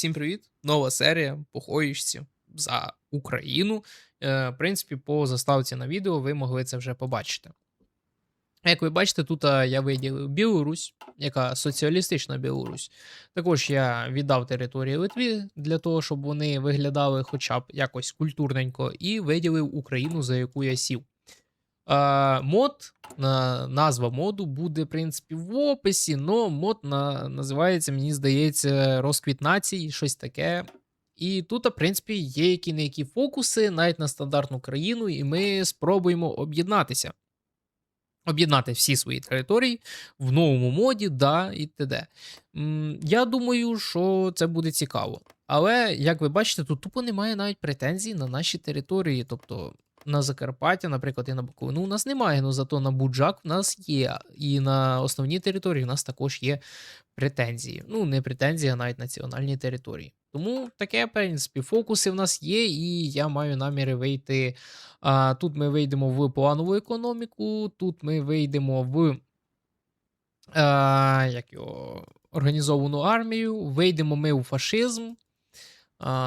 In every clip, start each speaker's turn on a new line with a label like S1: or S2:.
S1: Всім привіт! Нова серія по за Україну. Е, в принципі, по заставці на відео ви могли це вже побачити. Як ви бачите, тут я виділив Білорусь, яка соціалістична Білорусь. Також я віддав території Литві для того, щоб вони виглядали хоча б якось культурненько, і виділив Україну, за яку я сів. Мод, на, назва моду буде, в принципі, в описі, але мод на, називається, мені здається, розквіт націй, щось таке. І тут, в принципі, є які не які фокуси, навіть на стандартну країну, і ми спробуємо об'єднатися. Об'єднати всі свої території в новому моді, да, і т.д. Я думаю, що це буде цікаво. Але, як ви бачите, тут тупо немає навіть претензій на наші території. Тобто на Закарпаття, наприклад, і на Буковину у нас немає, але зато на Буджак в нас є. І на основній території в нас також є претензії. Ну, не претензії, а навіть національні території. Тому таке, в принципі, фокуси в нас є, і я маю наміри вийти. А, Тут ми вийдемо в планову економіку, тут ми вийдемо в а, як його, організовану армію, вийдемо ми у фашизм.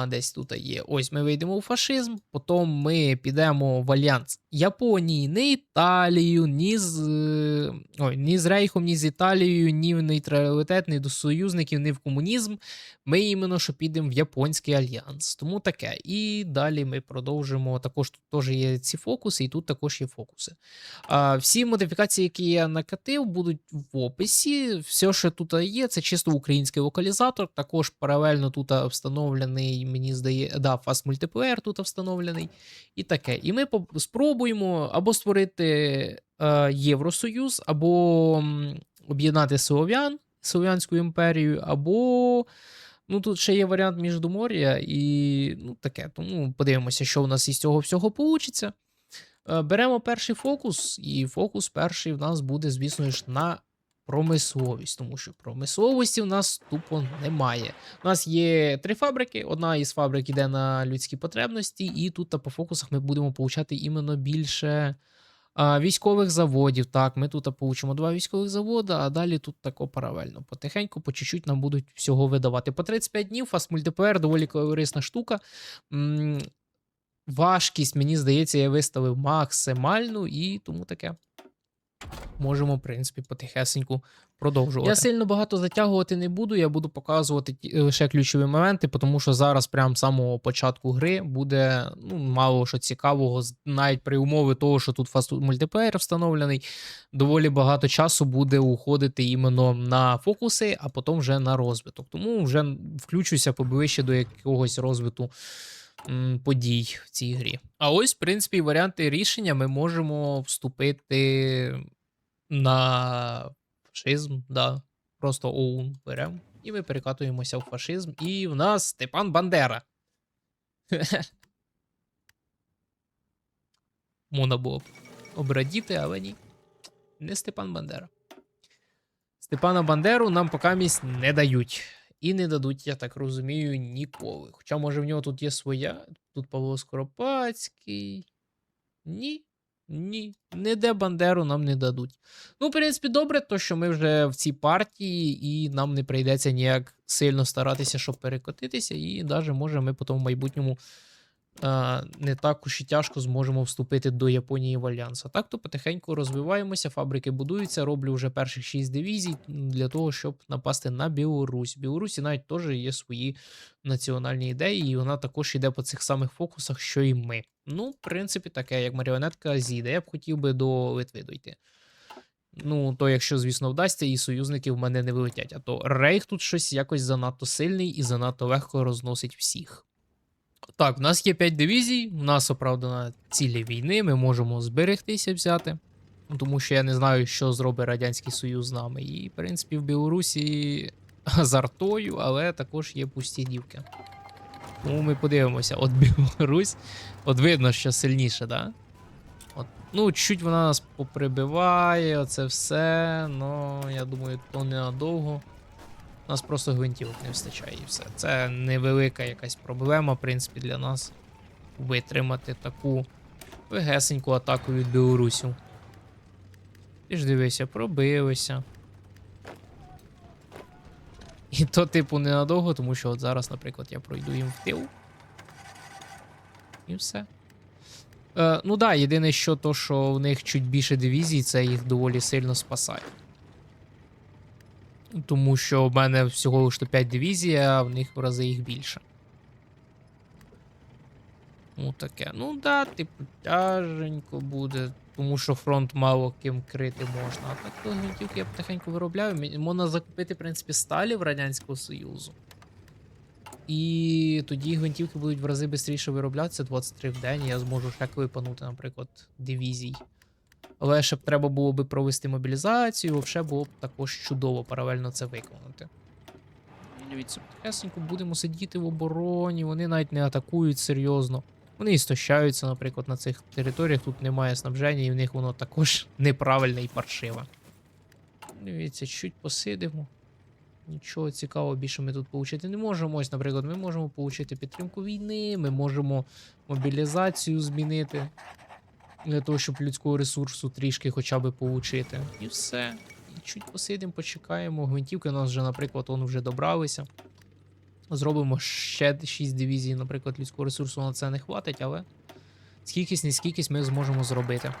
S1: Десь тут є. Ось ми вийдемо у фашизм, потім ми підемо в альянс Японії, не Італію, ні з ой, ні з Рейхом, ні з Італією, ні в нейтралітет, ні до союзників, ні в комунізм. Ми іменно що підемо в Японський альянс. Тому таке. І далі ми продовжимо. Також тут теж є ці фокуси, і тут також є фокуси. А, всі модифікації, які я накатив, будуть в описі. Все, що тут є, це чисто український локалізатор. Також паралельно тут встановлений, мені здається, да, Fast Multiplayer тут встановлений. І таке. І ми по- спробуємо або створити е, Євросоюз, або об'єднати Слов'ян, Слов'янську імперію, або. Ну, тут ще є варіант Міждумор'я, і ну, таке. Тому подивимося, що у нас із цього всього вийде. Беремо перший фокус, і фокус перший в нас буде, звісно ж, на промисловість, тому що промисловості в нас тупо немає. У нас є три фабрики. Одна із фабрик іде на людські потребності, і тут та по фокусах ми будемо получати іменно більше військових заводів. Так, ми тут получимо два військових заводи, а далі тут тако паралельно. Потихеньку, по чуть-чуть нам будуть всього видавати. По 35 днів фаст мультиплеєр доволі корисна штука. Важкість, мені здається, я виставив максимальну, і тому таке. Можемо, в принципі, потихесеньку продовжувати. Я сильно багато затягувати не буду, я буду показувати лише ключові моменти, тому що зараз, прям з самого початку гри, буде ну, мало що цікавого, навіть при умови того, що тут фаст мультиплеєр встановлений, доволі багато часу буде уходити іменно на фокуси, а потім вже на розвиток. Тому вже включуся поближче до якогось розвитку подій в цій грі. А ось, в принципі, варіанти рішення ми можемо вступити на фашизм, да. Просто ОУН беремо. І ми перекатуємося в фашизм. І в нас Степан Бандера. Можна було б обрадіти, але ні. Не Степан Бандера. Степана Бандеру нам поки місць не дають. І не дадуть, я так розумію, ніколи. Хоча, може, в нього тут є своя. Тут Павло Скоропадський. Ні. Ні. Ніде Бандеру нам не дадуть. Ну, в принципі, добре, то що ми вже в цій партії, і нам не прийдеться ніяк сильно старатися, щоб перекотитися, і навіть може ми потім в майбутньому не так уж і тяжко зможемо вступити до Японії в Альянс. Так то потихеньку розвиваємося, фабрики будуються, роблю вже перших 6 дивізій для того, щоб напасти на Білорусь. Білорусі навіть теж є свої національні ідеї, і вона також йде по цих самих фокусах, що і ми. Ну, в принципі, таке, як маріонетка зійде. Я б хотів би до Литви дойти. Ну, то якщо, звісно, вдасться, і союзники в мене не вилетять. А то Рейх тут щось якось занадто сильний і занадто легко розносить всіх. Так, в нас є 5 дивізій, у нас оправдана цілі війни, ми можемо зберегтися взяти. Ну, Тому що я не знаю, що зробить Радянський Союз з нами. І, в принципі, в Білорусі з артою, але також є пусті дівки. Тому ми подивимося, от Білорусь, от видно, що сильніше, да? От, ну, чуть вона нас поприбиває, оце все. Ну, я думаю, то ненадовго. У нас просто гвинтівок не вистачає і все. Це невелика якась проблема, в принципі, для нас витримати таку вегесеньку атаку від Білорусів. Ти ж дивися, пробилися. І то, типу, ненадовго, тому що от зараз, наприклад, я пройду їм в тил. І все. Е, ну да, єдине, що то, що в них чуть більше дивізій, це їх доволі сильно спасає. Тому що в мене всього лише 5 дивізій, а в них в рази їх більше. Ну таке. Ну да, типу, тяженько буде, тому що фронт мало ким крити можна. А так то гвинтівки я потихеньку виробляю. Можна закупити, в принципі, сталі в Радянського Союзу. І тоді гвинтівки будуть в рази швидше вироблятися 23 в день, я зможу ще випанути, наприклад, дивізій. Але ще б треба було би провести мобілізацію, взагалі було б також чудово паралельно це виконати. Дивіться, потихесенько будемо сидіти в обороні, вони навіть не атакують серйозно. Вони істощаються, наприклад, на цих територіях, тут немає снабження, і в них воно також неправильне і паршиве. Дивіться, чуть посидимо. Нічого цікавого більше ми тут отримати не можемо. Ось, наприклад, ми можемо отримати підтримку війни, ми можемо мобілізацію змінити для того, щоб людського ресурсу трішки хоча б отримати. І все. І чуть посидимо, почекаємо. Гвинтівки у нас вже, наприклад, он вже добралися. Зробимо ще 6 дивізій, наприклад, людського ресурсу на це не хватить, але скількись, не скількись ми зможемо зробити.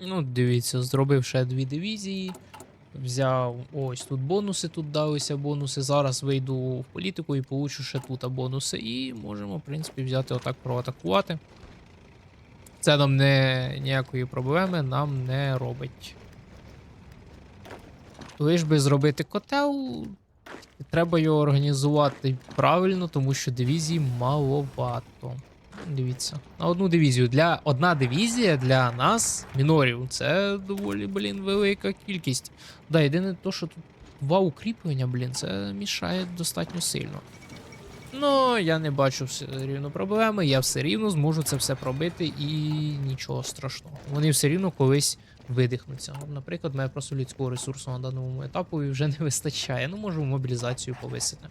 S1: Ну, дивіться, зробив ще дві дивізії. Взяв ось тут бонуси, тут далися бонуси. Зараз вийду в політику і получу ще тут бонуси. І можемо, в принципі, взяти отак проатакувати. Це нам не ніякої проблеми нам не робить. Лиш би зробити котел, треба його організувати правильно, тому що дивізій маловато. Дивіться. На одну дивізію. Для одна дивізія для нас, мінорів, це доволі, блін, велика кількість. Да, єдине то, що тут два укріплення, блін, це мішає достатньо сильно. Ну, я не бачу все рівно проблеми, я все рівно зможу це все пробити і нічого страшного. Вони все рівно колись видихнуться. Наприклад, мене просто людського ресурсу на даному етапу вже не вистачає. Ну, можу мобілізацію повисити.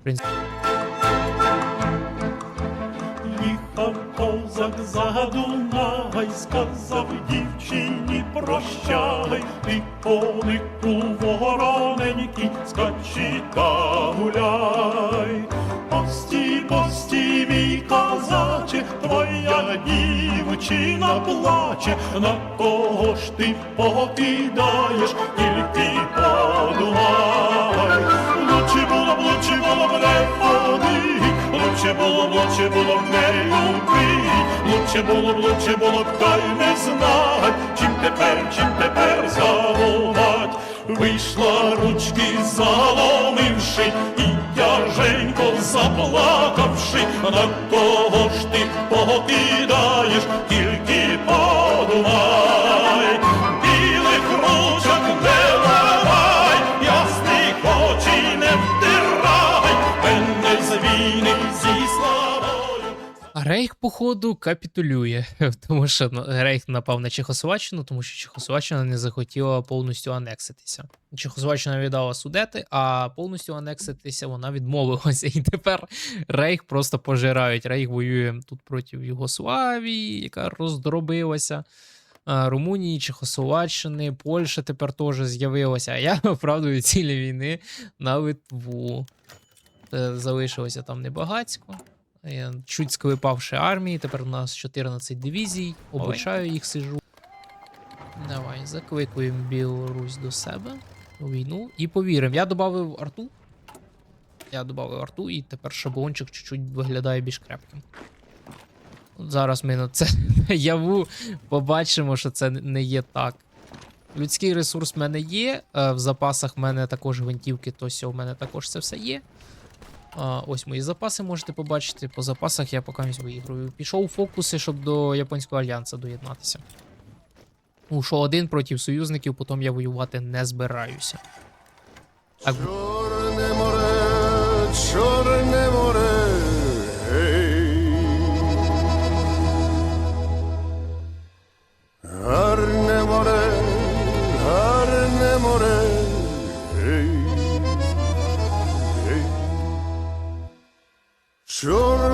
S1: В принципі,
S2: Їхав козак за сказав дівчині прощай, ти конику вороненький, скачи та гуляй. Пості, пості, мій козаче, твоя дівчина плаче, на кого ж ти покидаєш, тільки подумай. Лучше було б, лучше було б не люби, лучше було б, лучше було б, й не знать, чим тепер, чим тепер забувати. Вийшла ручки заломивши, і тяженько заплакавши, на кого ж ти покидаєш, тільки подумай, білих ручок не ламай, ясних очей не втирай,
S1: Рейх, походу, капітулює, тому що ну, Рейх напав на Чехословаччину, тому що Чехословаччина не захотіла повністю анекситися. Чехословаччина віддала судети, а повністю анекситися вона відмовилася. І тепер Рейх просто пожирають. Рейх воює тут проти Югославії, яка роздробилася. Румунії, Чехословаччини, Польща тепер теж з'явилася. А я оправдую цілі війни на Литву. Е, Залишилося там небагацько. Чуть склепавши армії, тепер у нас 14 дивізій, обучаю їх сижу. Давай, закликуємо Білорусь до себе у війну і повіримо. Я додав арту. Я додав арту, і тепер шаблончик чуть-чуть виглядає більш крепким. От зараз ми на це наяву побачимо, що це не є так. Людський ресурс в мене є. е, В запасах в мене також гвинтівки, то сьо в мене також це все є. А, ось мої запаси можете побачити. По запасах я поки виіграю. Пішов у фокуси, щоб до Японського альянсу доєднатися. Ну, що один проти союзників, потім я воювати не збираюся. Так,
S3: Чорне море, чорне море, Чорне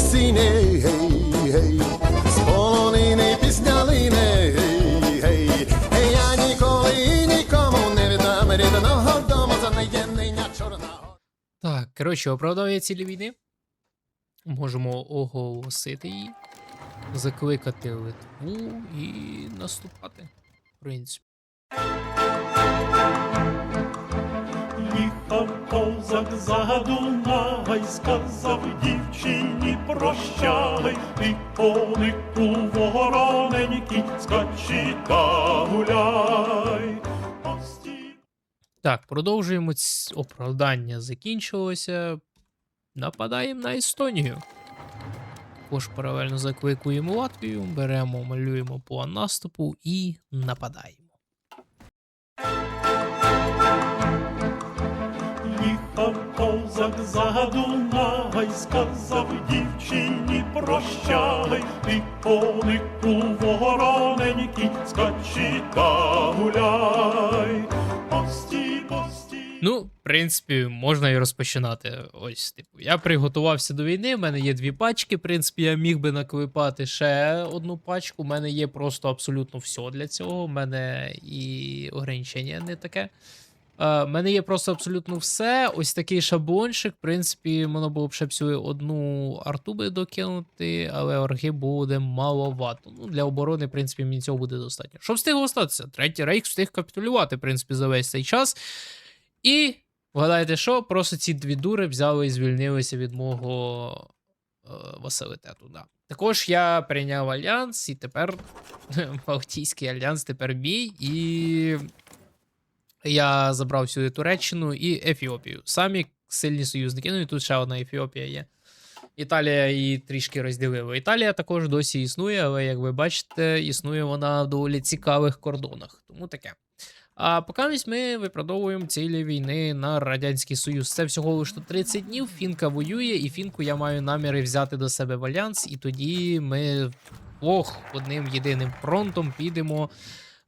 S3: Сине, гей, гей. З полонини пісня лине, гей, гей. Гей, я ніколи і нікому не віддам рідного дому за наєднення Чорна гора.
S1: Так, коротше, оправдав цілі війни. Можемо оголосити її, закликати Литву і наступати. В принципі.
S2: Їхав козак за Дунай, сказав дівчині прощай, ти конику вороненький, скачи та гуляй.
S1: Так, продовжуємо оправдання закінчилося. Нападаємо на Естонію. Також паралельно закликуємо Латвію, беремо, малюємо план наступу і нападаємо.
S2: Їхав козак за Дунай, сказав дівчині прощай, ти конику вороненький, скачи та гуляй. Пості, пості.
S1: Ну, в принципі, можна і розпочинати. Ось, типу, я приготувався до війни. в мене є дві пачки. В принципі, я міг би наклепати ще одну пачку. У мене є просто абсолютно все для цього. У мене і ограничення не таке. У мене є просто абсолютно все. Ось такий шаблончик. В принципі, можна було б ще всю одну арту би докинути, але орги буде маловато. Ну, для оборони, в принципі, мені цього буде достатньо. Що встигло статися? Третій рейх встиг капітулювати, в принципі, за весь цей час. І вгадайте, що? Просто ці дві дури взяли і звільнилися від мого е, василитету. Да. Також я прийняв альянс, і тепер Балтійський альянс тепер мій. І я забрав сюди Туреччину і Ефіопію. Самі сильні союзники. Ну і тут ще одна Ефіопія є. Італія її трішки розділила. Італія також досі існує, але як ви бачите, існує вона в доволі цікавих кордонах. Тому таке. А поки ми виправдовуємо цілі війни на Радянський Союз. Це всього лише 30 днів. Фінка воює, і фінку я маю наміри взяти до себе в альянс, і тоді ми двох одним єдиним фронтом підемо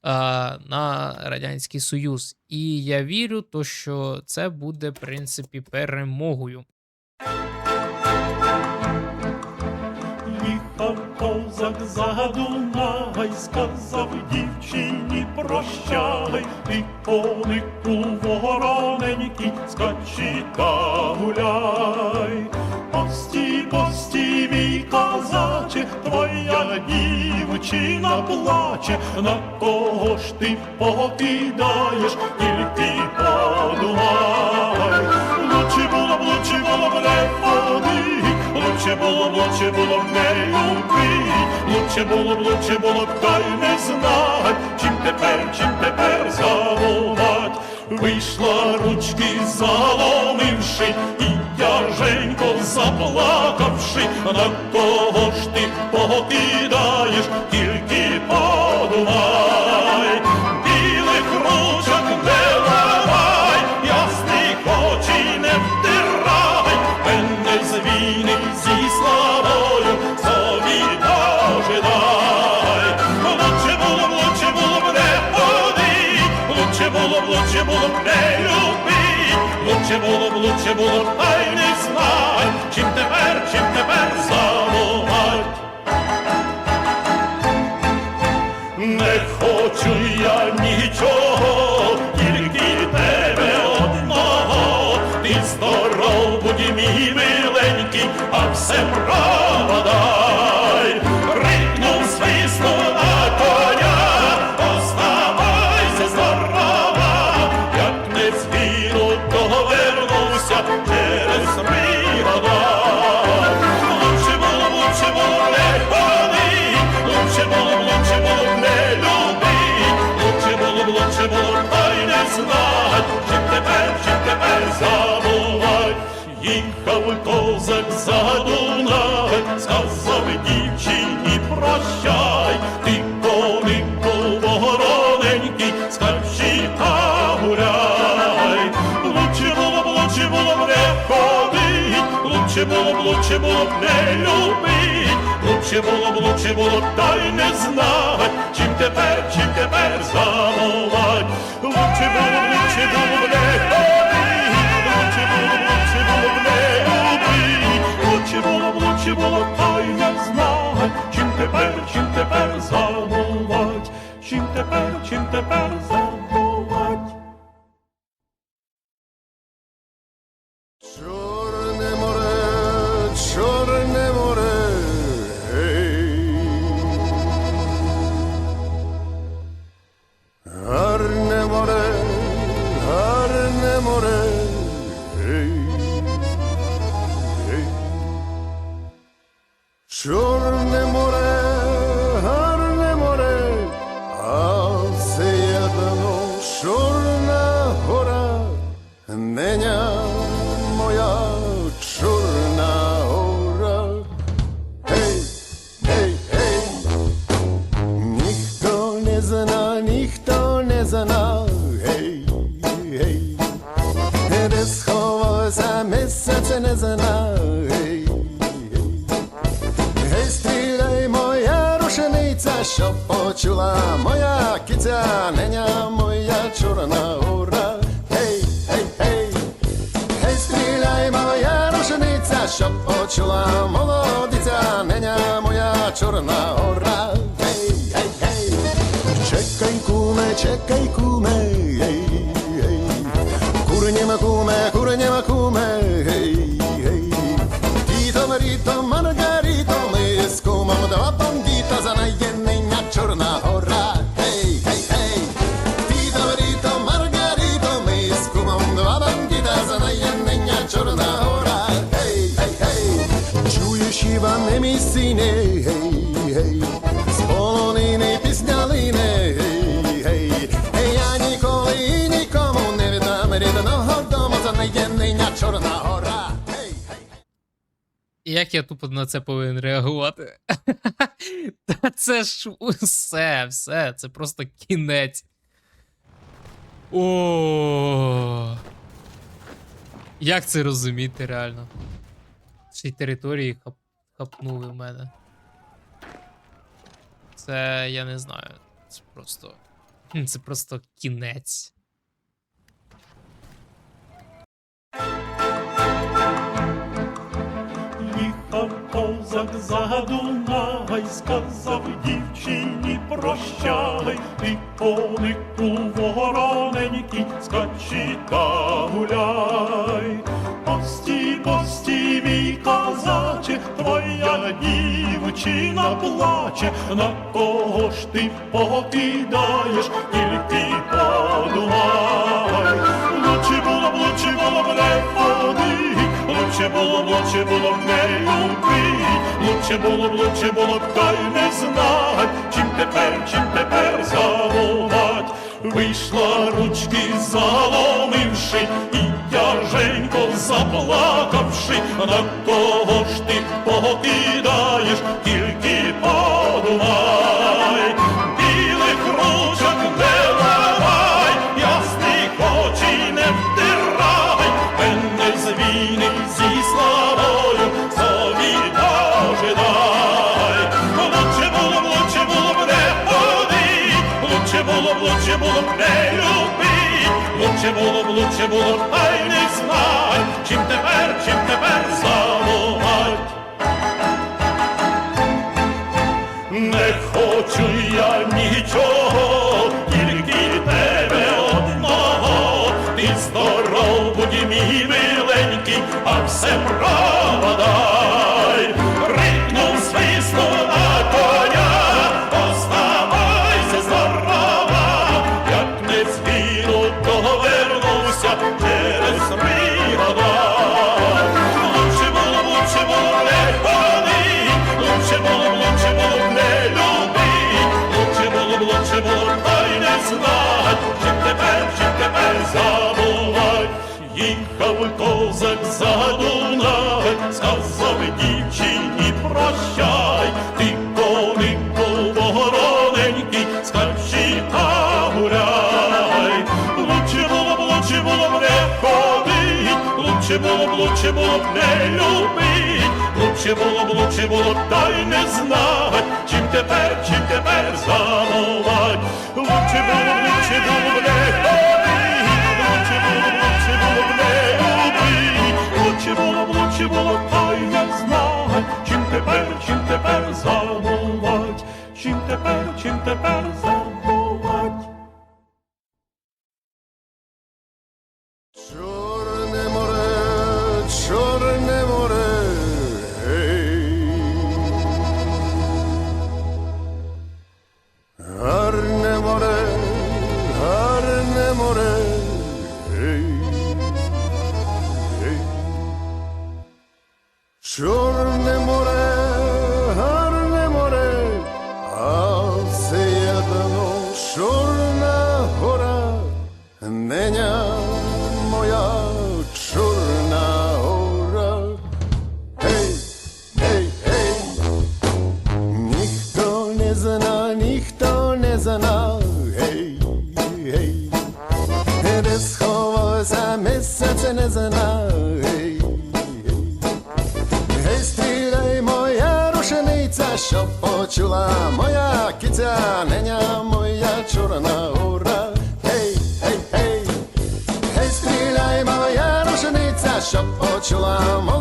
S1: на Радянський Союз. І я вірю, то що це буде, в принципі, перемогою.
S2: Козак за Дунай, сказав дівчині прощай, ти конику вороненький, скачи та гуляй. Пості, пості, мій козаче, твоя дівчина плаче, на кого ж ти покидаєш, тільки подумай. Лучше було б, лучше було б не ходи, лучше було б, лучше було б не люби, лучше було б, лучше було б, та й не знать, чим тепер, чим тепер забувати. Вийшла ручки заломивши, і тяженько заплакавши, на кого ж ти покидаєш, тільки подумай, білих ручок не ламай, ясних очей не втирай, мене з війни зі славою собі дожидай. Лучше було, б, лучше було б не ходи, лучше було б, лучше було б не люби, лучше було б, лучше було б, та й не знай, чим тепер, чим тепер забувать. Не хочу я нічого, тільки тебе одного. Ти здоров будь мій миленький, а все пропадай. Їхав козак за Дунай, сказав дівчині прощай, ти конику вороненький, скачи та гуляй. Лучше було б, лучше було б не ходить, лучше було б, лучше було б не любить, лучше було б, лучше було б, та й не знать, чим тепер, чим тепер замовать. Лучше було б, лучше було б не ходить, любить, було, було чи було та й не знать, чим тепер, чим тепер замовать, чим тепер, чим тепер замовать.
S3: 社会 kuma
S1: Як я тупо на це повинен реагувати? Та це ж усе, все, це просто кінець. О. Як це розуміти реально? Й території хап... хапнули в мене. Це я не знаю. Це просто. Це просто кінець.
S2: Козак за Дунай, сказав дівчині прощай, ти конику вороненький, скачи та гуляй. Пості, пості, мій козаче, твоя дівчина плаче, на кого ж ти покидаєш, тільки подумай. Лучше було б, лучше було б не любить, лучше було б, лучше було б, та й не знать, чим тепер, чим тепер замовать. Вийшла ручки заломивши, і тяженько заплакавши, на кого лучше було б, лучше було б, та й не знать, чим тепер, чим тепер замовать. Не хочу я нічого, тільки тебе одного. Ти здоров будь мій миленький, а все право козак задунай, сказав дівчині прощай, ти конику вороненький, скачи та гуляй. Лучше було б, лучше було б не ходить, лучше було б, лучше було б не любить, лучше було б, лучше було б, та й не знать, чим тепер, чим тепер замовать. Лучше було б, лучше було б не ходить, лучше лучше було було чи було та й не знає, чим тепер, чим тепер замовать, чим тепер, чим тепер замовать.
S3: Місяць не зна, гей, стріляй, моя рушениця, що почула моя киця, неня моя чорна ура. Гей, гей, гей, гей, стріляй, моя рушениця, що почула молодиця,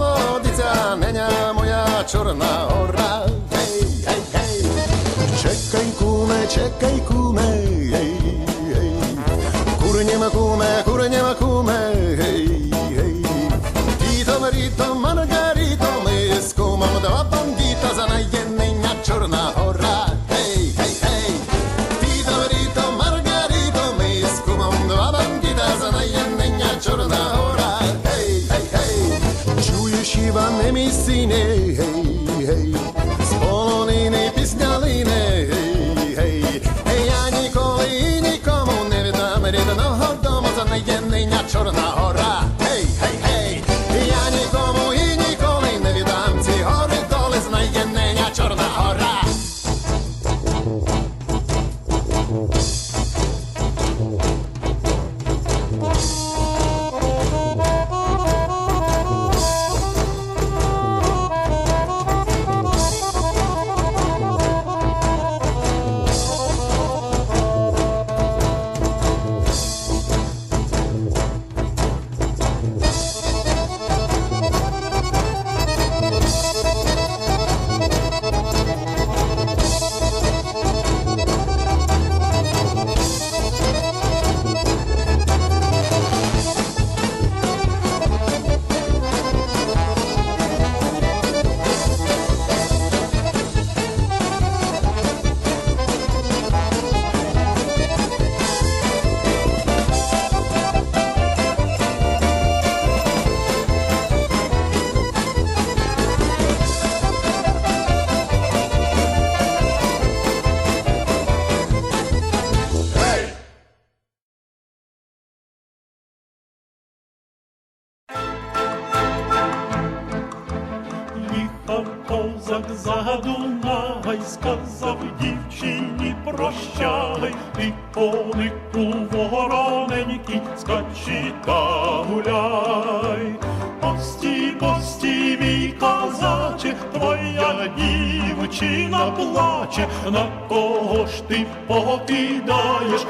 S2: козак за Дунай, сказав дівчині прощай, ти конику вороненький, скачи та гуляй. Пості, пості, мій козаче, твоя дівчина плаче, на кого ж ти покидаєш,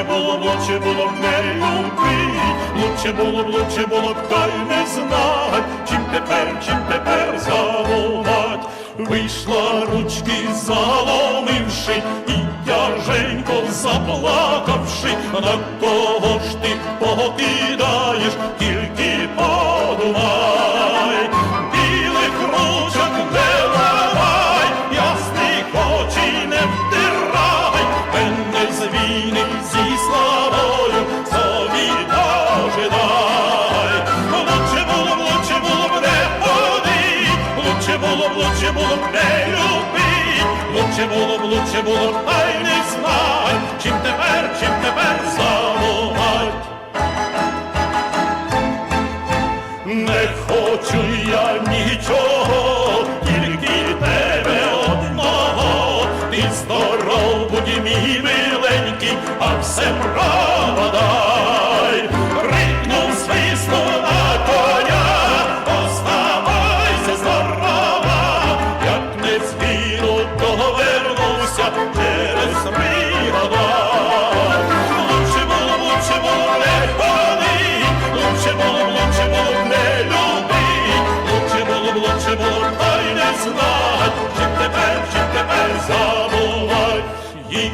S2: лучше було б, лучше було б не любить, лучше було б, лучше було б, й не знать, чим тепер, чим тепер заволать. Вийшла ручки заломивши, і тяженько заплакавши, на кого ж ти покидаєш, краще було б, лучше було б, та й не знай, чим тепер, чим тепер забувать. Не хочу я нічого.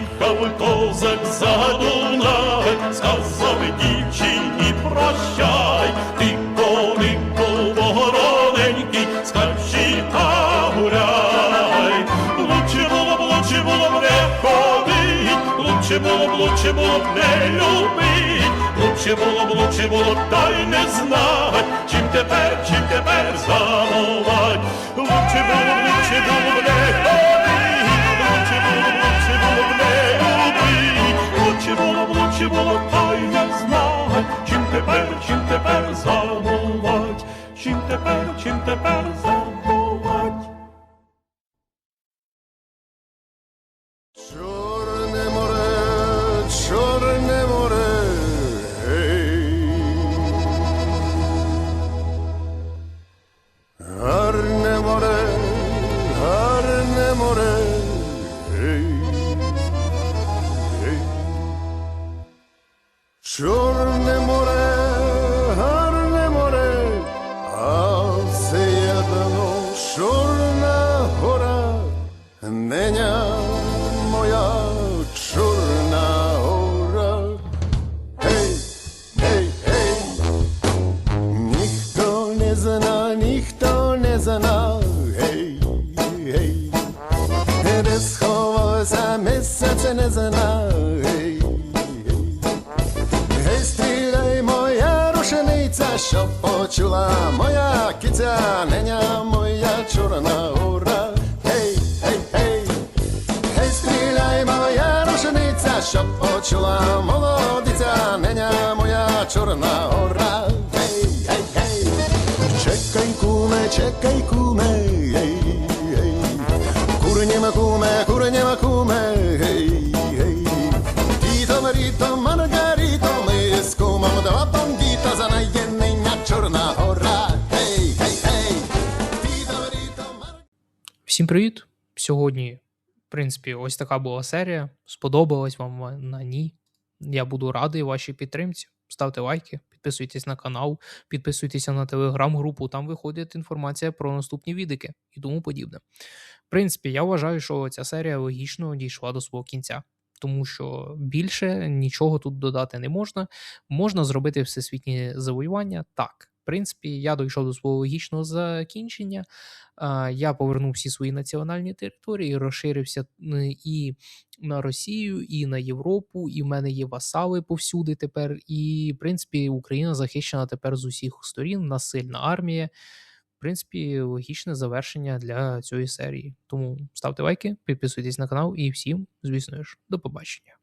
S2: Їхав козак за Дунай, сказав дівчині прощай, ти конику вороненький, скажи та гуляй. Лучше було б, лучше було б не ходить, лучше було б, лучше було б не любить, лучше було б, лучше було б, та й не знать, чим тепер, чим тепер замовать. Лучше було б, лучше було б не ходить, б, було та не знать, чим тепер, чим тепер замовать, чим тепер, чим тепер замовать.
S3: Неня
S1: Всім привіт! Сьогодні, в принципі, ось така була серія. Сподобалась вам на ній. Я буду радий вашій підтримці. Ставте лайки, підписуйтесь на канал, підписуйтеся на телеграм-групу, там виходить інформація про наступні відики і тому подібне. В принципі, я вважаю, що ця серія логічно дійшла до свого кінця, тому що більше нічого тут додати не можна. Можна зробити всесвітні завоювання. Так, принципі, я дійшов до свого логічного закінчення. Я повернув всі свої національні території, розширився і на Росію, і на Європу, і в мене є васали повсюди тепер. І, в принципі, Україна захищена тепер з усіх сторін, у нас сильна армія. В принципі, логічне завершення для цієї серії. Тому ставте лайки, підписуйтесь на канал і всім, звісно ж, до побачення.